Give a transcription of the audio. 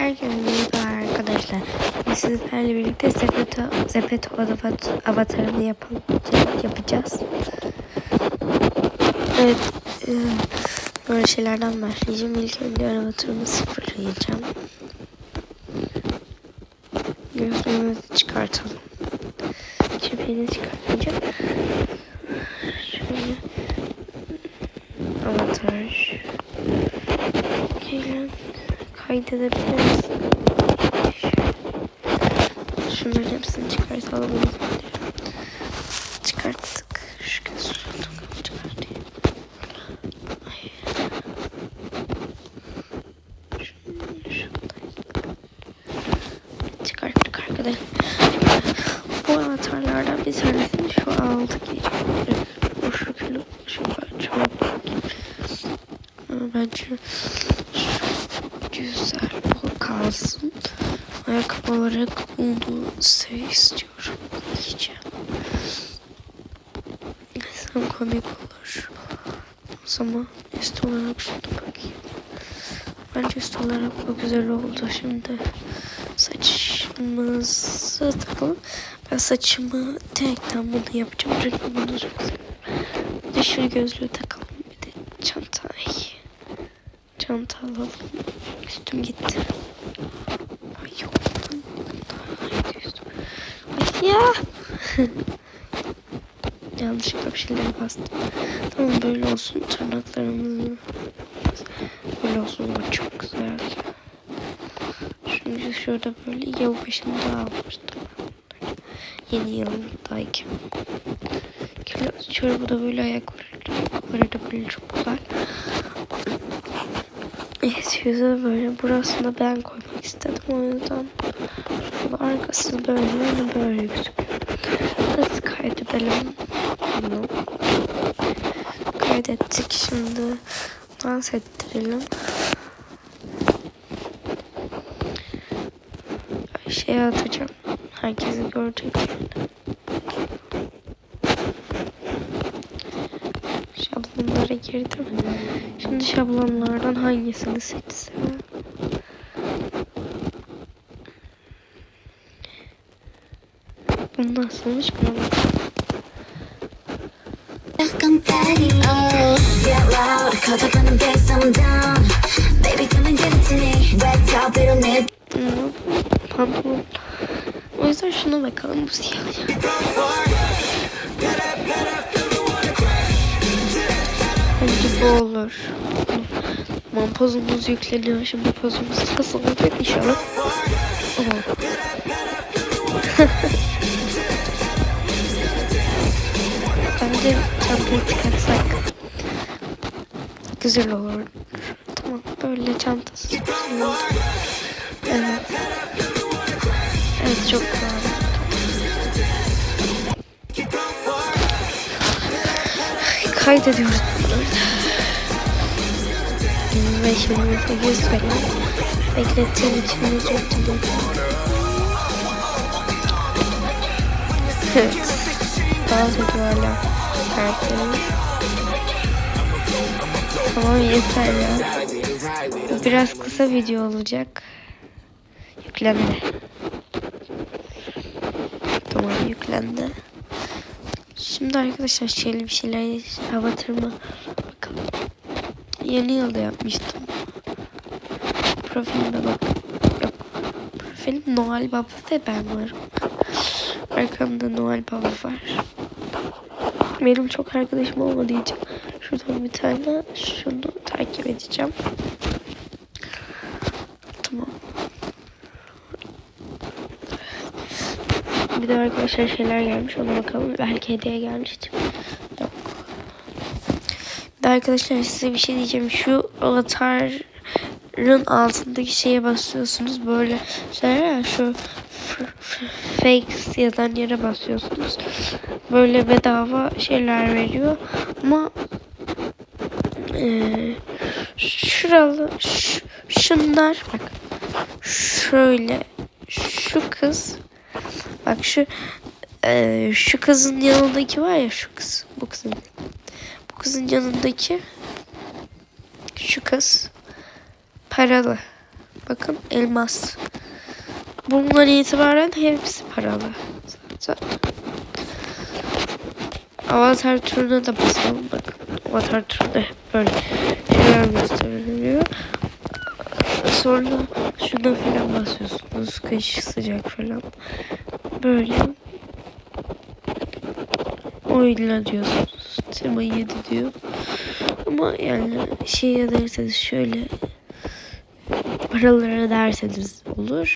Herkese merhaba arkadaşlar. Biz sizlerle birlikte Zepeto, Zepeto avatar, avatarını yapalım, yapacağız. Evet. E, böyle şeylerden başlayacağım. İlk önce avatarımı sıfırlayacağım. Gözlüğümüzü çıkartalım. Küpeğini çıkartacağım. Şöyle. Avatar. Kaydedebiliriz. Şunların hepsini çıkartalım. Çıkarttık. Şu gözünü çıkartayım. Çıkarttık arkadaşlar. Bu avatarlardan bir tanesini şu aldık. O şu kilo, şu çok bence güzel bu kalsın. Ayakkabı olarak bunu şey istiyorum. Giyeceğim. Sen komik olur. O zaman üst olarak şuna bakayım. Bence üst bu güzel oldu. Şimdi saçımızı takalım. Ben saçımı tekten bunu yapacağım. Çünkü bunu çok seviyorum. Şu gözlüğü takalım. Bir de çanta. Çanta alalım. Üstüm gitti. Ay yok. Ay, ya. Yanlışlıkla bir şeylere bastım. Tamam böyle olsun. Tırnaklarımızı böyle olsun. Bu çok güzel. Şimdi şurada böyle yılbaşında almıştım. Yeni yıldayken. Şöyle bu da böyle ayakları da böyle çok güzel. Yüzü böyle burasında ben koymak istedim o yüzden arkası böyle böyle gözüküyor. Nasıl kaydedelim bunu? Kaydettik şimdi dans ettirelim. Şey atacağım. Herkesi görecek. şablonlara girdim. Şimdi şablonlardan hangisini seçsem? Bu nasılmış buna bakalım. Pantolon. O yüzden şuna bakalım bu siyah. Bu olur. Tamam pozumuz yükleniyor. Şimdi pozumuz nasıl olacak inşallah. Bence çantayı çıkartsak güzel olur. Tamam böyle çantası güzel. Evet. Evet çok güzel. Kaydediyoruz bunları. 25 minute 100 falan. Beklettiğim için özür dilerim. Evet. Ediyor hala. Karakterimiz. Tamam yeter ya. Biraz kısa video olacak. Yüklendi. Tamam yüklendi. Şimdi arkadaşlar şöyle bir şeyler avatarıma bakalım. Yeni yılda yapmıştım. Profilime bak. Yok. Profilim Noel Baba ve ben varım. Arkamda Noel Baba var. Benim çok arkadaşım olmadığı için şuradan bir tane şunu takip edeceğim. Tamam. Bir de arkadaşlar şeyler gelmiş ona bakalım. Belki hediye gelmiştir. Arkadaşlar size bir şey diyeceğim. Şu avatarın altındaki şeye basıyorsunuz. Böyle şeyler şu fakes yazan yere basıyorsunuz. Böyle bedava şeyler veriyor. Ama ee, şuralı şu, şunlar bak şöyle şu kız bak şu e, şu kızın yanındaki var ya şu kız bu kızın kızın yanındaki şu kız paralı Bakın elmas. Bundan itibaren hepsi paralı. Zaten. Avatar turuna da basalım. Bakın avatar turunda böyle şeyler gösteriliyor. Sonra şuna falan basıyorsunuz. Kış sıcak falan. Böyle oyla diyorsunuz. Tema 7 diyor. Ama yani şey derseniz şöyle paralara derseniz olur.